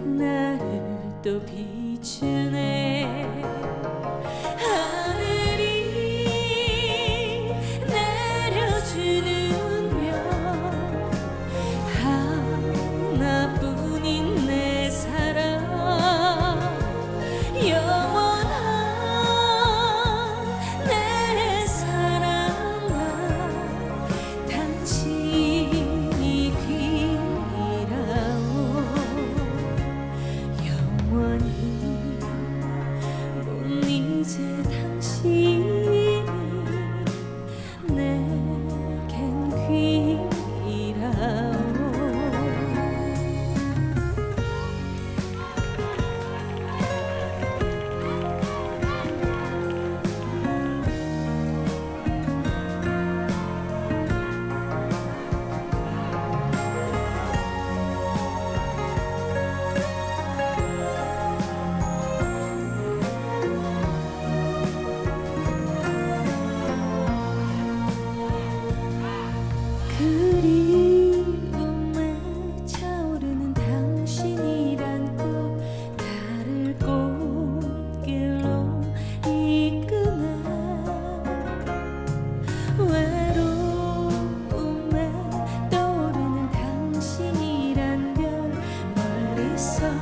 나를 또 비추네. 있어.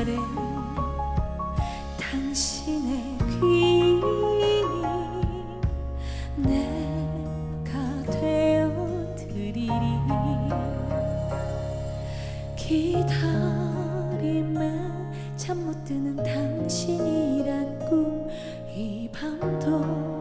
날엔 당신의 귀인이 내가 되어드리리. 기다림에 잠 못 드는 당신이란 꿈 이 밤도